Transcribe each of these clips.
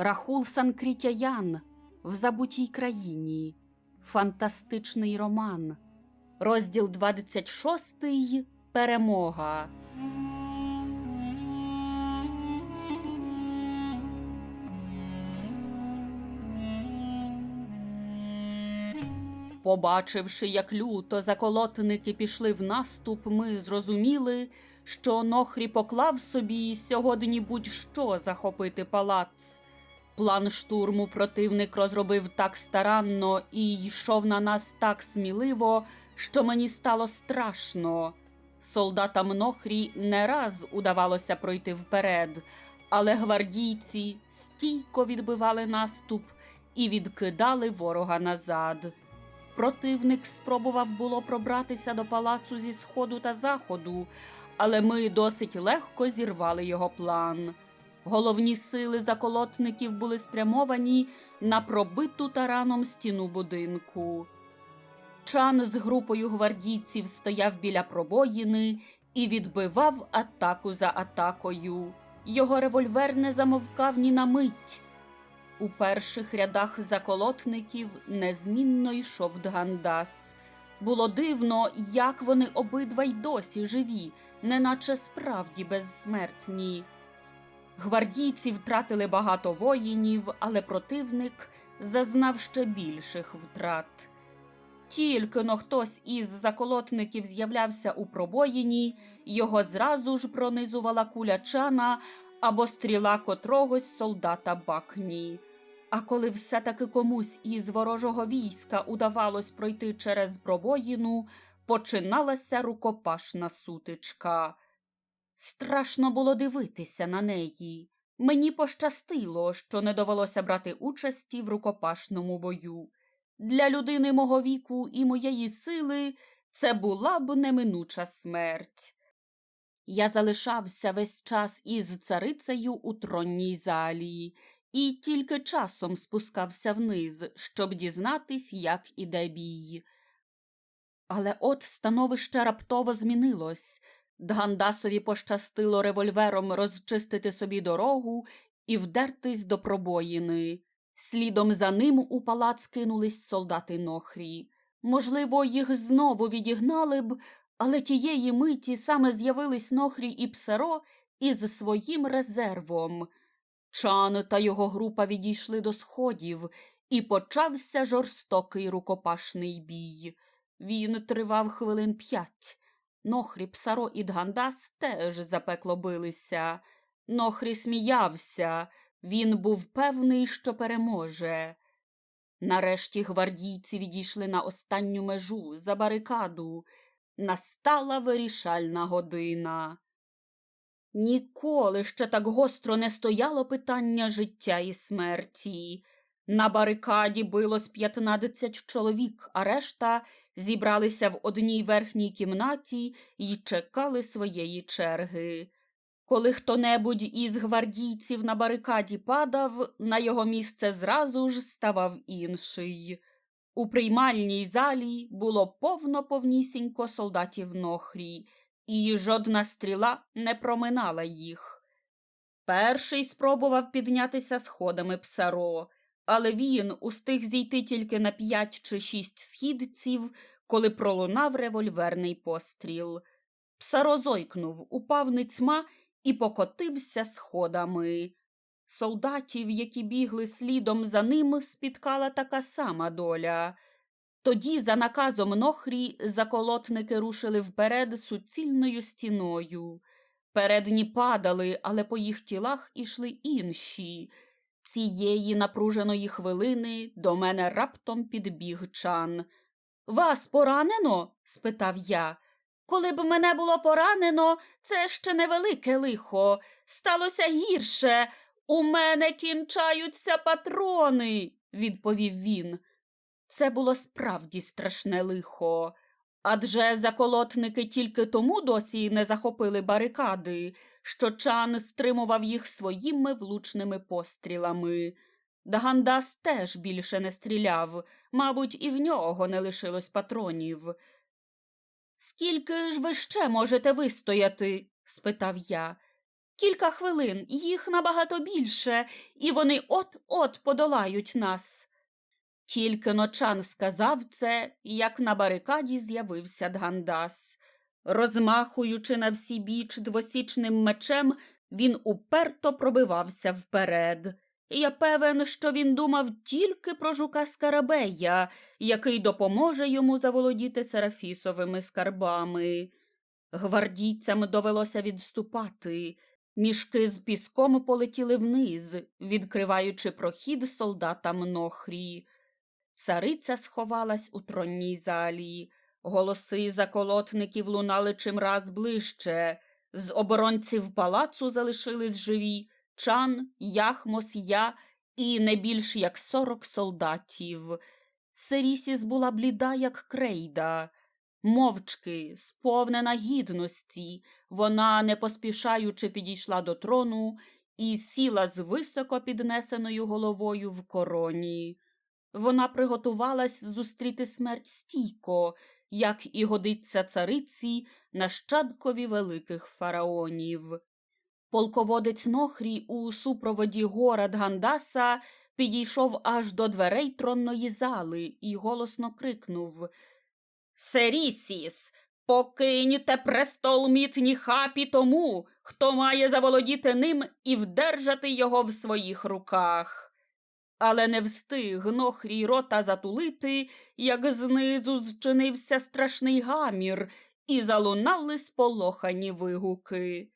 Рахул Санкрітяян в забутій країні. Фантастичний роман. Розділ 26. Перемога. Побачивши, як люто заколотники пішли в наступ, ми зрозуміли, що Нохрі поклав собі сьогодні будь-що захопити палац. План штурму противник розробив так старанно і йшов на нас так сміливо, що мені стало страшно. Солдатам Нохрі не раз удавалося пройти вперед, але гвардійці стійко відбивали наступ і відкидали ворога назад. Противник спробував було пробратися до палацу зі сходу та заходу, але ми досить легко зірвали його план. Головні сили заколотників були спрямовані на пробиту тараном стіну будинку. Чан з групою гвардійців стояв біля пробоїни і відбивав атаку за атакою. Його револьвер не замовкав ні на мить. У перших рядах заколотників незмінно йшов Дгандас. Було дивно, як вони обидва й досі живі, неначе справді безсмертні. Гвардійці втратили багато воїнів, але противник зазнав ще більших втрат. Тільки но хтось із заколотників з'являвся у пробоїні, його зразу ж пронизувала куля чана або стріла котрогось солдата Бакні. А коли все-таки комусь із ворожого війська удавалось пройти через пробоїну, починалася рукопашна сутичка. Страшно було дивитися на неї. Мені пощастило, що не довелося брати участі в рукопашному бою. Для людини мого віку і моєї сили це була б неминуча смерть. Я залишався весь час із царицею у тронній залі і тільки часом спускався вниз, щоб дізнатись, як іде бій. Але от становище раптово змінилось. Дгандасові пощастило револьвером розчистити собі дорогу і вдертись до пробоїни. Слідом за ним у палац кинулись солдати Нохрі. Можливо, їх знову відігнали б, але тієї миті саме з'явились Нохрі і Псаро із своїм резервом. Чан та його група відійшли до сходів, і почався жорстокий рукопашний бій. Він тривав хвилин п'ять. Нохрі, Псаро і Дгандас теж запекло билися. Нохрі сміявся, він був певний, що переможе. Нарешті гвардійці відійшли на останню межу за барикаду. Настала вирішальна година. Ніколи ще так гостро не стояло питання життя і смерті. На барикаді билось п'ятнадцять чоловік, а решта зібралися в одній верхній кімнаті і чекали своєї черги. Коли хто-небудь із гвардійців на барикаді падав, на його місце зразу ж ставав інший. У приймальній залі було повно повнісінько солдатів Нохрі, і жодна стріла не проминала їх. Перший спробував піднятися сходами псаро, але він устиг зійти тільки на п'ять чи шість східців, коли пролунав револьверний постріл. Псаро зойкнув, упав ницьма і покотився сходами. Солдатів, які бігли слідом за ним, спіткала така сама доля. Тоді, за наказом Нохрі, заколотники рушили вперед суцільною стіною. Передні падали, але по їх тілах ішли інші. Цієї напруженої хвилини до мене раптом підбіг чан. Вас поранено? спитав я. Коли б мене було поранено, це ще невелике лихо. Сталося гірше. У мене кінчаються патрони, відповів він. Це було справді страшне лихо. Адже заколотники тільки тому досі не захопили барикади, що чан стримував їх своїми влучними пострілами. Дагандас теж більше не стріляв, мабуть, і в нього не лишилось патронів. Скільки ж ви ще можете вистояти? спитав я. Кілька хвилин, їх набагато більше, і вони от-от подолають нас. Тільки ночан сказав це, як на барикаді з'явився Дгандас. Розмахуючи на всі біч двосічним мечем, він уперто пробивався вперед. Я певен, що він думав тільки про жука Скарабея, який допоможе йому заволодіти Серафісовими скарбами. Гвардійцям довелося відступати. Мішки з піском полетіли вниз, відкриваючи прохід солдатам Нохрі. Цариця сховалась у тронній залі. Голоси заколотників лунали чимраз ближче. З оборонців палацу залишились живі Чан, Яхмос, я і не більш як сорок солдатів. Серісіс була бліда, як крейда. Мовчки, сповнена гідності, вона, не поспішаючи, підійшла до трону і сіла з високо піднесеною головою в короні. Вона приготувалась зустріти смерть стійко, як і годиться цариці, нащадкові великих фараонів. Полководець Нохрі у супроводі гора Дгандаса підійшов аж до дверей тронної зали і голосно крикнув Серісіс, покиньте престол мітні хапі тому, хто має заволодіти ним і вдержати його в своїх руках. Але не встиг Нохрій рота затулити, як знизу зчинився страшний гамір, і залунали сполохані вигуки.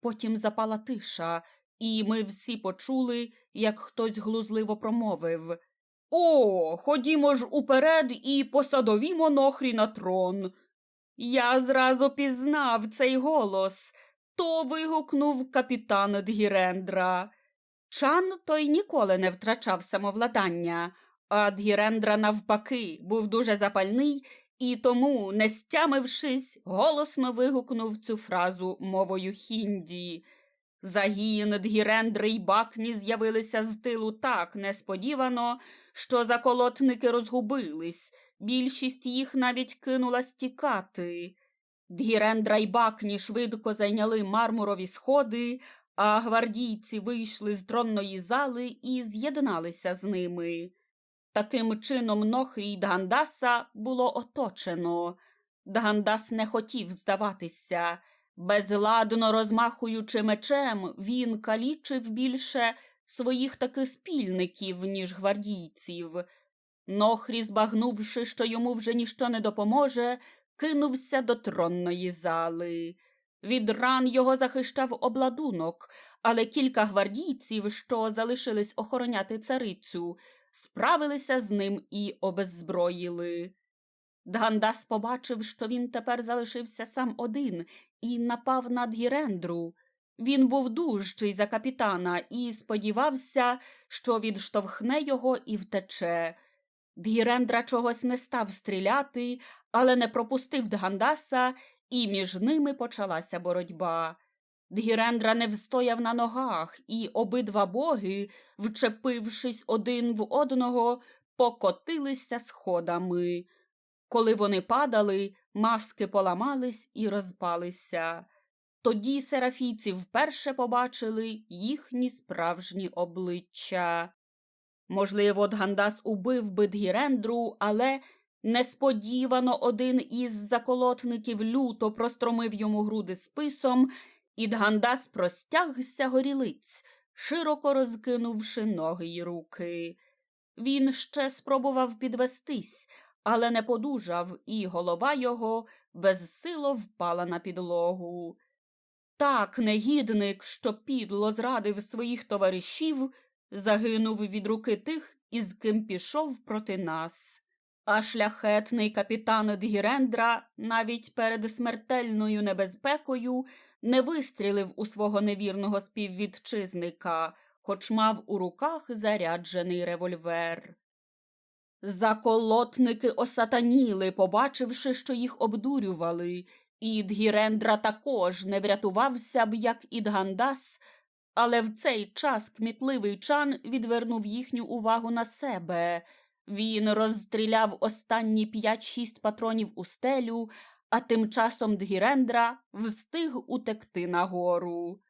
Потім запала тиша, і ми всі почули, як хтось глузливо промовив О, ходімо ж уперед і посадовімо Нохрі на трон. Я зразу пізнав цей голос. То вигукнув капітан Дгірендра. Чан той ніколи не втрачав самовладання, а Дгірендра, навпаки, був дуже запальний і тому, не стямившись, голосно вигукнув цю фразу мовою хінді. Загін Дгірендри й Бакні з'явилися з тилу так несподівано, що заколотники розгубились, більшість їх навіть кинулась тікати. Дгірендра й Бакні швидко зайняли мармурові сходи, а гвардійці вийшли з тронної зали і з'єдналися з ними. Таким чином Нохрі й Дгандаса було оточено. Дгандас не хотів здаватися. Безладно розмахуючи мечем, він калічив більше своїх таки спільників, ніж гвардійців. Нохрі, збагнувши, що йому вже ніщо не допоможе, кинувся до тронної зали. Від ран його захищав обладунок, але кілька гвардійців, що залишились охороняти царицю, справилися з ним і обеззброїли. Дгандас побачив, що він тепер залишився сам один і напав на Дгірендру. Він був дужчий за капітана і сподівався, що відштовхне його і втече. Дгірендра чогось не став стріляти, але не пропустив Дгандаса, і між ними почалася боротьба. Дгірендра не встояв на ногах, і обидва боги, вчепившись один в одного, покотилися сходами. Коли вони падали, маски поламались і розпалися. Тоді серафійці вперше побачили їхні справжні обличчя. Можливо, Дгандас убив би Дгірендру, але несподівано один із заколотників люто простромив йому груди списом, і Дгандас простягся горілиць, широко розкинувши ноги й руки. Він ще спробував підвестись, але не подужав, і голова його безсило впала на підлогу. Так негідник, що підло зрадив своїх товаришів, загинув від руки тих, із ким пішов проти нас. А шляхетний капітан Дгірендра навіть перед смертельною небезпекою не вистрілив у свого невірного співвітчизника, хоч мав у руках заряджений револьвер. Заколотники осатаніли, побачивши, що їх обдурювали, і Дгірендра також не врятувався б, як і Дгандас, але в цей час кмітливий чан відвернув їхню увагу на себе. Він розстріляв останні п'ять-шість патронів у стелю, а тим часом Дгірендра встиг утекти нагору.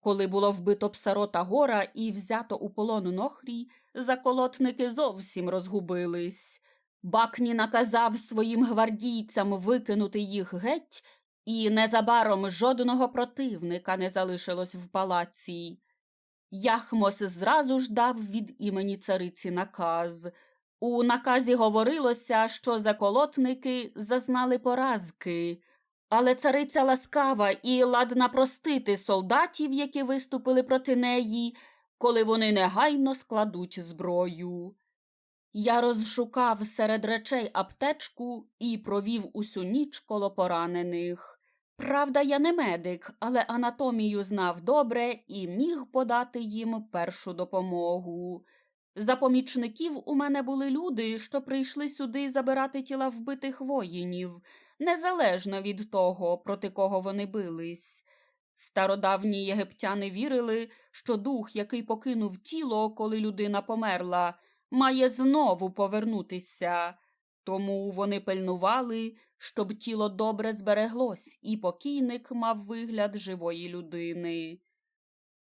Коли було вбито псаро та гора і взято у полон нохрій, заколотники зовсім розгубились. Бакні наказав своїм гвардійцям викинути їх геть, і незабаром жодного противника не залишилось в палаці. Яхмос зразу ж дав від імені цариці наказ. У наказі говорилося, що заколотники зазнали поразки, але цариця ласкава і ладна простити солдатів, які виступили проти неї, коли вони негайно складуть зброю. Я розшукав серед речей аптечку і провів усю ніч коло поранених. Правда, я не медик, але анатомію знав добре і міг подати їм першу допомогу. За помічників у мене були люди, що прийшли сюди забирати тіла вбитих воїнів, незалежно від того, проти кого вони бились. Стародавні єгиптяни вірили, що дух, який покинув тіло, коли людина померла, має знову повернутися. Тому вони пильнували, щоб тіло добре збереглось, і покійник мав вигляд живої людини.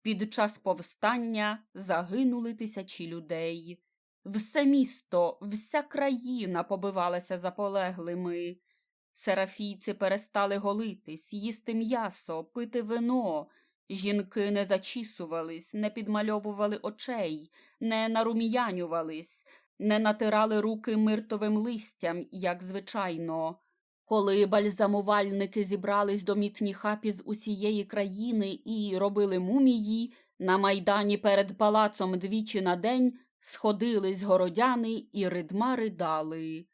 Під час повстання загинули тисячі людей. Все місто, вся країна побивалася за полеглими. Серафійці перестали голитись, їсти м'ясо, пити вино. Жінки не зачісувались, не підмальовували очей, не нарум'янювались, не натирали руки миртовим листям, як звичайно. Коли бальзамувальники зібрались до мітніхапі з усієї країни і робили мумії, на майдані перед палацом двічі на день сходились городяни і ридма ридали.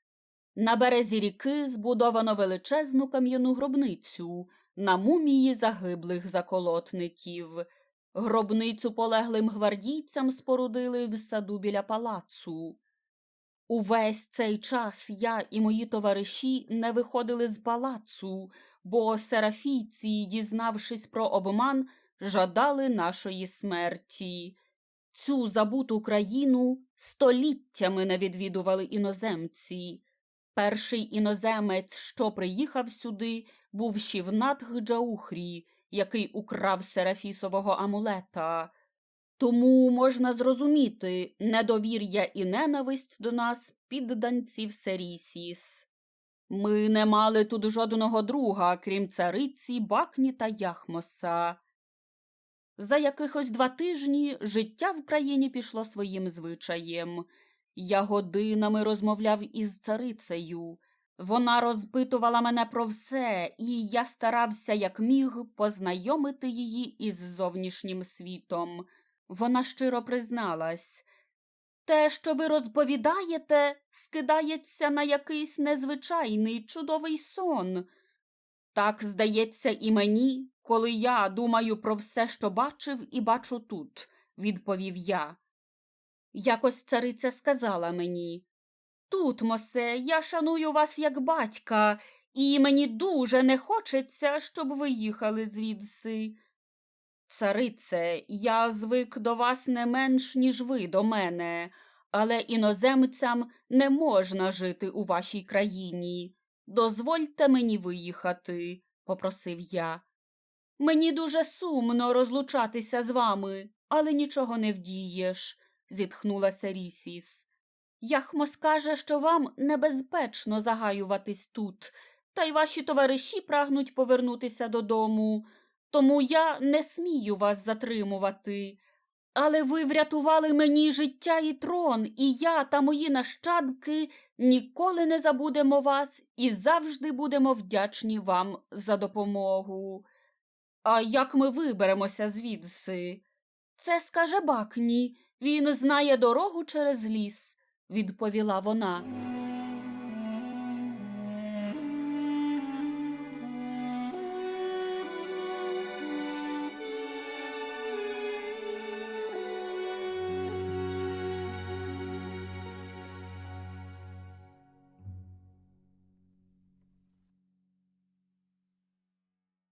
На березі ріки збудовано величезну кам'яну гробницю на мумії загиблих заколотників. Гробницю полеглим гвардійцям спорудили в саду біля палацу. Увесь цей час я і мої товариші не виходили з палацу, бо серафійці, дізнавшись про обман, жадали нашої смерті. Цю забуту країну століттями не відвідували іноземці. Перший іноземець, що приїхав сюди, був Шівнат Гджаухрі, який украв серафісового амулета. Тому можна зрозуміти недовір'я і ненависть до нас підданців Серісіс. Ми не мали тут жодного друга, крім цариці, Бакні та Яхмоса. За якихось два тижні життя в країні пішло своїм звичаєм. Я годинами розмовляв із царицею. Вона розпитувала мене про все, і я старався, як міг, познайомити її із зовнішнім світом. Вона щиро призналась. Те, що ви розповідаєте, скидається на якийсь незвичайний чудовий сон. Так здається і мені, коли я думаю про все, що бачив і бачу тут, відповів я. Якось цариця сказала мені Тут, мосе, я шаную вас як батька, і мені дуже не хочеться, щоб ви їхали звідси. Царице, я звик до вас не менш, ніж ви до мене, але іноземцям не можна жити у вашій країні. Дозвольте мені виїхати, попросив я. Мені дуже сумно розлучатися з вами, але нічого не вдієш, зітхнула Серісіс. Яхмо скаже, що вам небезпечно загаюватись тут, та й ваші товариші прагнуть повернутися додому тому я не смію вас затримувати. Але ви врятували мені життя і трон, і я та мої нащадки ніколи не забудемо вас і завжди будемо вдячні вам за допомогу. А як ми виберемося звідси? Це скаже Бакні, він знає дорогу через ліс, відповіла вона.